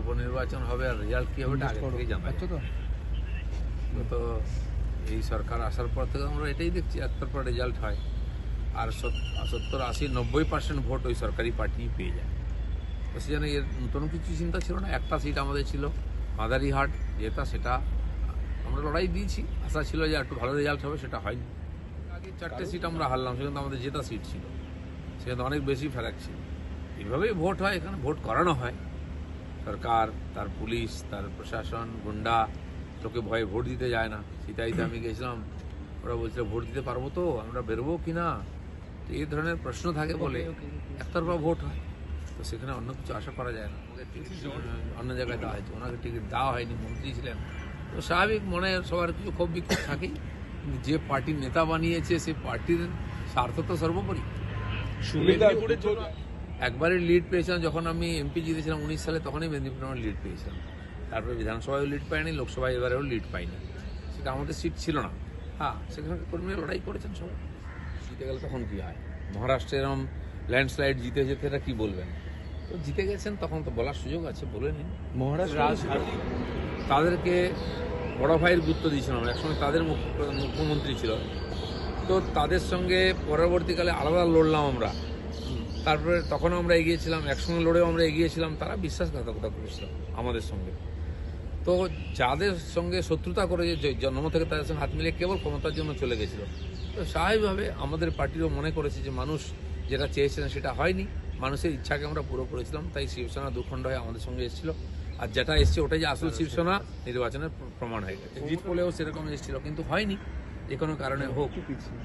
উপনির্বাচন হবে আর রেজাল্ট কি হবে এটা আগে থেকেই জানা আচ্ছা তো। এই সরকার আসার পর থেকে আমরা এটাই দেখছি একটার পর রেজাল্ট হয়। আর সত্তর আশি নব্বই পার্সেন্ট ভোট ওই সরকারি পার্টি পেয়ে যায়। তো সেজন্য এর নতুন কিছু চিন্তা ছিল না একটা সিট আমাদের ছিল মাদারিহাট যেটা সেটা আমরা লড়াই দিয়েছি। আশা ছিল যে একটু ভালো রেজাল্ট হবে সেটা হয়নি। আগে চারটে সিট আমরা হারলাম সেখানে আমাদের জেতা সিট ছিল। সেখানে অনেক বেশি ফেরাক ছিল। এইভাবেই ভোট হয় এখানে ভোট করানো হয়। সরকার তার পুলিশ তার প্রশাসন গুন্ডা তোকে ভয়ে ভোট দিতে যায় না। সীতাইতে আমি গেছিলাম। ওরা বলছিল ভোট দিতে পারব তো? আমরা বেরোবো কি না? তো এই ধরনের প্রশ্ন থাকে বলে একতরফা ভোট হয়। তো সেখানে অন্য কিছু আশা করা যায় না। অন্য জায়গায় দেওয়া হয়েছে। ওনাকে টিকিট দেওয়া হয়নি মন্ত্রী ছিলেন। তো স্বাভাবিক মনে সবার কিছু ক্ষোভ বিক্ষোভ থাকেই। কিন্তু যে পার্টির নেতা বানিয়েছে সেই পার্টির স্বার্থ তো সর্বোপরি। জন্য একবারই লিড পেয়েছিলাম যখন আমি এমপি জিতেছিলাম উনিশ সালে তখনই মেদিনীপুরে আমার লিড পেয়েছিলাম। তারপরে বিধানসভায়ও লিড পাইনি লোকসভায় এবারেও লিড পাইনি। সেটা আমাদের সিট ছিল না। হ্যাঁ সেখানে কর্মীরা লড়াই করেছেন সবাই। জিতে গেলে তখন কী হয়? মহারাষ্ট্রে এরকম ল্যান্ডস্লাইড জিতে যেতে এটা কি বলবেন? তো জিতে গেছেন তখন তো বলার সুযোগ আছে বলে নিন। মহারাষ্ট্র তাদেরকে বড় ভাইয়ের গুরুত্ব দিয়েছিলাম একসময় তাদের মুখ্য- মুখ্যমন্ত্রী ছিল। তো তাদের সঙ্গে পরবর্তীকালে আলাদা লড়লাম আমরা। তারপরে তখন আমরা এগিয়েছিলাম একসঙ্গে লড়েও আমরা এগিয়েছিলাম তারা বিশ্বাসঘাতকতা করেছিল আমাদের সঙ্গে। তো যাদের সঙ্গে শত্রুতা করে যে জন্ম থেকে তাদের সঙ্গে হাত মিলিয়ে কেবল ক্ষমতার জন্য চলে গেছিল। তো স্বাভাবিকভাবে আমাদের পার্টিরও মনে করেছে যে মানুষ যেটা চেয়েছিলেন সেটা হয়নি মানুষের ইচ্ছাকে আমরা পুরো করেছিলাম তাই শিবসেনা দুখণ্ড হয়ে আমাদের সঙ্গে এসেছিল। আর যেটা এসছে ওটাই যে আসল শিবসেনা নির্বাচনের প্রমাণ হয়ে গেছে। জিত বলেও সেরকম এসেছিল কিন্তু হয়নি। যে কোনো কারণে হোক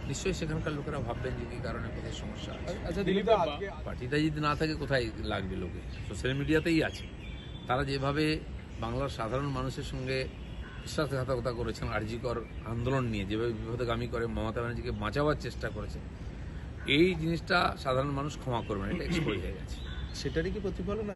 নিশ্চয়ই সেখানকার লোকেরা ভাববেন যে কি কারণে কোথায় সমস্যা আছে। আচ্ছা দিলীপ পার্টিটা যদি না থাকে কোথায় লাগবে লোকে? সোশ্যাল মিডিয়াতেই আছে। তারা যেভাবে বাংলার সাধারণ মানুষের সঙ্গে বিশ্বাসঘাতকতা করেছেন আরজিকর আন্দোলন নিয়ে যেভাবে বিপদগামী করে মমতা ব্যানার্জিকে বাঁচাবার চেষ্টা করেছে এই জিনিসটা সাধারণ মানুষ ক্ষমা করবে না এটা এক্সপোজ হয়ে গেছে। সেটারই কি প্রতিফলন?